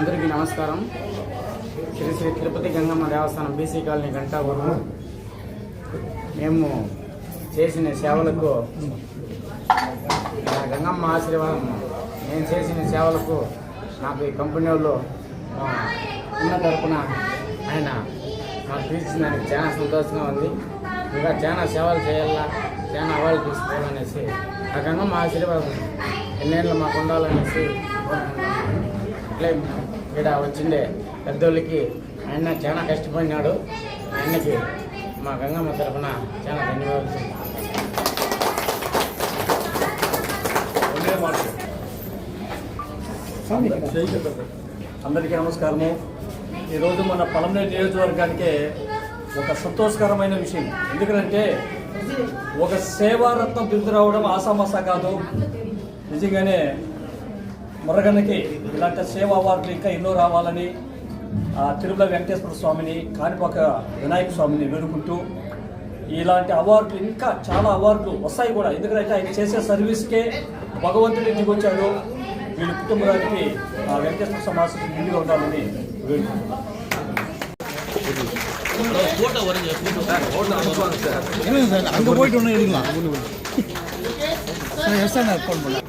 అందరికీ నమస్కారం. శ్రీ శ్రీ తిరుపతి గంగమ్మ దేవస్థానం BC colony Gantapuram మేము చేసిన సేవలకు ఆ గంగమ్మ ఆశీర్వాదం నేను చేసిన సేవలకు నాకు ఈ కంపెనీ వాళ్ళు ఉన్న తరపున ఆయన మాకు దానికి చాలా సంతోషంగా ఉంది. ఇంకా చాలా సేవలు చేయాలా చాలా అవార్డు తీసుకోవాలనేసి ఆ గంగమ్మ ఆశీర్వాదం ఎన్నేళ్ళు మాకు ఉండాలనేసి కోరుకుంటున్నాను. క్లెయిమ్ ఇక్కడ వచ్చిండే పెద్దోళ్ళకి. ఆయన చాలా కష్టపడినాడు. ఆయనకి మా గంగమ్మ తరఫున చాలా ధన్యవాదాలు అందరికీ నమస్కారము. ఈరోజు మన పలమనేరు నియోజకవర్గానికి ఒక సంతోషకరమైన విషయం. ఎందుకంటే ఒక సేవారత్నం బిరుదు రావడం ఆసామాసా కాదు. నిజంగానే మురగన్నకి ఇలాంటి సేవా అవార్డులు ఇంకా ఎన్నో రావాలని ఆ తిరుమల వెంకటేశ్వర స్వామిని కాణిపాక వినాయక స్వామిని వేడుకుంటూ ఇలాంటి అవార్డులు ఇంకా చాలా అవార్డులు వస్తాయి కూడా ఎందుకంటే ఆయన చేసే సర్వీస్కే భగవంతుడి దిగొచ్చాడు వీళ్ళ కుటుంబానికి ఆ వెంకటేశ్వర సమాజం ముందుగా ఉండాలని వేడుకుంటున్నాను அங்க போயிட்டு ஒன்று எடுக்கலாம் எஸ் சார் ஃபோன் பண்ணலாம்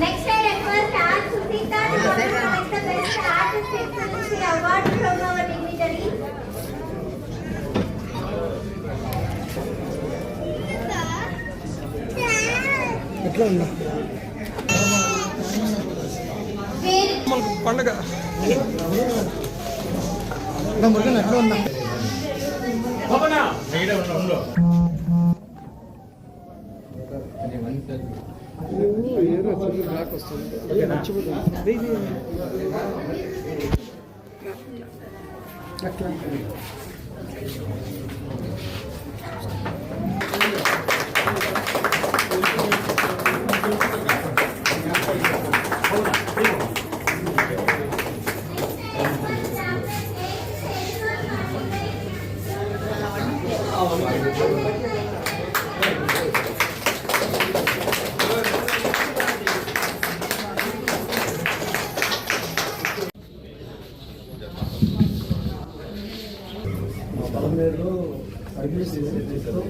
next request R Sunitha Nagaraj the best ఎట్లా ఉన్నా పండగ banheiro, é só jogar com a sua. Vem, vem. Thank you. వేర్లో సర్వీస్ చేసేటప్పుడు